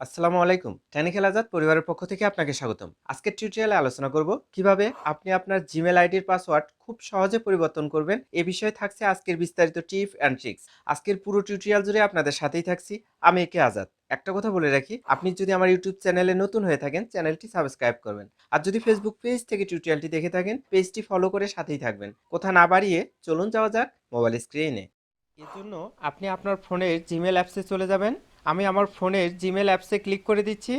আসসালামু আলাইকুম। টেনিক্যাল আজাদ পরিবারের পক্ষ থেকে আপনাকে স্বাগতম। আজকের টিউটোরিয়ালে আলোচনা করব কীভাবে আপনি আপনার জিমেল আইডির পাসওয়ার্ড খুব সহজে পরিবর্তন করবেন। এ বিষয়ে থাকছে আজকের বিস্তারিত টিপ অ্যান্ড ট্রিক্স আজকের পুরো টিউটোরিয়াল জুড়ে আপনাদের সাথেই থাকছি। আমি একে আজাদ। একটা কথা বলে রাখি, আপনি যদি আমার ইউটিউব চ্যানেলে নতুন হয়ে থাকেন, চ্যানেলটি সাবস্ক্রাইব করবেন। আর যদি ফেসবুক পেজ থেকে টিউটোরিয়ালটি দেখে থাকেন পেজটি ফলো করে সাথেই থাকবেন। কথা না বাড়িয়ে চলুন যাওয়া যাক মোবাইল স্ক্রিনে এর জন্য আপনি আপনার ফোনের জিমেল অ্যাপসে চলে যাবেন। আমি আমার ফোনের জিমেল অ্যাপসে ক্লিক করে দিচ্ছি।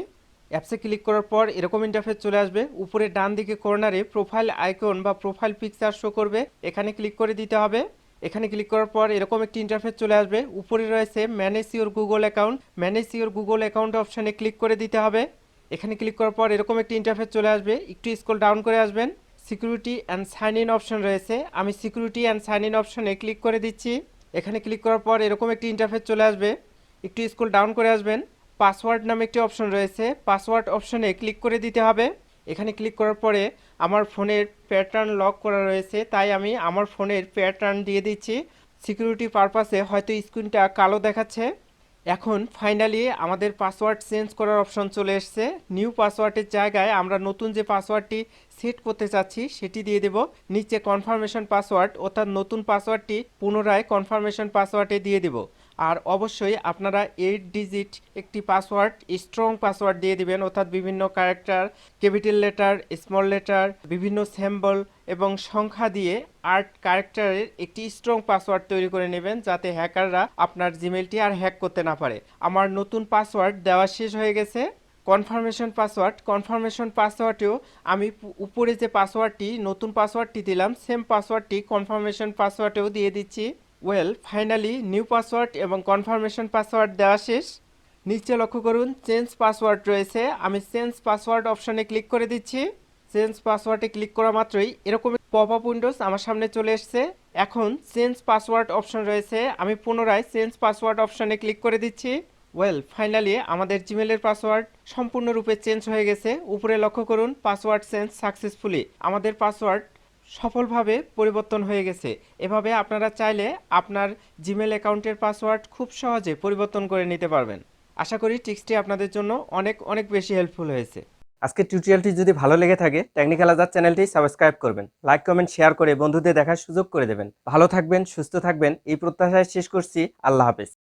অ্যাপসে ক্লিক করার পর এরকম ইন্টারফেস চলে আসবে। উপরে ডান দিকে কর্নারে প্রোফাইল আইকন বা প্রোফাইল পিকচার শো করবে। এখানে ক্লিক করে দিতে হবে। এখানে ক্লিক করার পর এরকম একটি ইন্টারফেস চলে আসবে। উপরে রয়েছে manage your Google account manage your Google account অপশানে ক্লিক করে দিতে হবে। এখানে ক্লিক করার পর এরকম একটি ইন্টারফেস চলে আসবে। একটু স্ক্রল ডাউন করে আসবেন। Security and sign in option রয়েছে। আমি সিকিউরিটি অ্যান্ড সাইন ইন অপশনে ক্লিক করে দিচ্ছি। এখানে ক্লিক করার পর এরকম একটি ইন্টারফেস চলে আসবে। একটু স্কুল ডাউন করে আসবেন। পাসওয়ার্ড নামে একটি অপশন রয়েছে। পাসওয়ার্ড অপশনে ক্লিক করে দিতে হবে। এখানে ক্লিক করার পরে আমার ফোনের প্যাটার্ন লক করা রয়েছে। তাই আমি আমার ফোনের প্যাটার্ন দিয়ে দিচ্ছি। সিকিউরিটি পারপাসে হয়তো স্ক্রিনটা কালো দেখাচ্ছে। এখন ফাইনালি আমাদের পাসওয়ার্ড চেঞ্জ করার অপশন চলে এসেছে। নিউ পাসওয়ার্ডের জায়গায় আমরা নতুন যে পাসওয়ার্ডটি সেট করতে চাচ্ছি, সেটি দিয়ে দেব। নিচে কনফার্মেশন পাসওয়ার্ড, অর্থাৎ নতুন পাসওয়ার্ডটি পুনরায় কনফার্মেশন পাসওয়ার্ডে দিয়ে দেব। আর অবশ্যই আপনারা এইট ডিজিট একটি পাসওয়ার্ড স্ট্রং পাসওয়ার্ড দিয়ে দিবেন, অর্থাৎ বিভিন্ন character capital letter small letter বিভিন্ন সিম্বল এবং সংখ্যা দিয়ে আর্ট ক্যারেক্টারের একটি স্ট্রং পাসওয়ার্ড তৈরি করে নেবেন যাতে হ্যাকাররা আপনার জিমেলটি আর হ্যাক করতে না পারে। আমার নতুন পাসওয়ার্ড দেওয়া শেষ হয়ে গেছে। কনফার্মেশন পাসওয়ার্ড কনফার্মেশন পাসওয়ার্ডেও আমি উপরে যে পাসওয়ার্ডটি নতুন পাসওয়ার্ডটি দিলাম সেম পাসওয়ার্ডটি কনফার্মেশন পাসওয়ার্ডেও দিয়ে দিচ্ছি। ওয়েল ফাইনালি নিউ পাসওয়ার্ড এবং কনফার্মেশন পাসওয়ার্ড দেওয়া শেষ। নিচে লক্ষ্য করুন চেঞ্জ পাসওয়ার্ড রয়েছে। আমি চেঞ্জ পাসওয়ার্ড অপশানে ক্লিক করে দিচ্ছি। চেঞ্জ পাসওয়ার্ডে ক্লিক করা মাত্রই এরকম পপ আপ উইন্ডোজ আমার সামনে চলে এসেছে। এখন চেঞ্জ পাসওয়ার্ড অপশন রয়েছে। আমি পুনরায় চেঞ্জ পাসওয়ার্ড অপশানে ক্লিক করে দিচ্ছি। ওয়েল ফাইনালি আমাদের জিমেলের পাসওয়ার্ড সম্পূর্ণরূপে চেঞ্জ হয়ে গেছে। উপরে লক্ষ্য করুন পাসওয়ার্ড চেঞ্জ সাকসেসফুলি আমাদের পাসওয়ার্ড সফলভাবে পরিবর্তন হয়ে গেছে। এভাবে আপনারা চাইলে আপনার জিমেল অ্যাকাউন্টের পাসওয়ার্ড খুব সহজে পরিবর্তন করে নিতে পারবেন। আশা করি টিক্সটি আপনাদের জন্য অনেক অনেক বেশি হেল্পফুল হয়েছে। আজকের টিউটোরিয়ালটি যদি ভালো লেগে থাকে টেকনিক্যাল আজাদ চ্যানেলটি সাবস্ক্রাইব করবেন লাইক কমেন্ট শেয়ার করে বন্ধুদের দেখার সুযোগ করে দেবেন। ভালো থাকবেন, সুস্থ থাকবেন, এই প্রত্যাশায় শেষ করছি। আল্লাহ হাফেজ।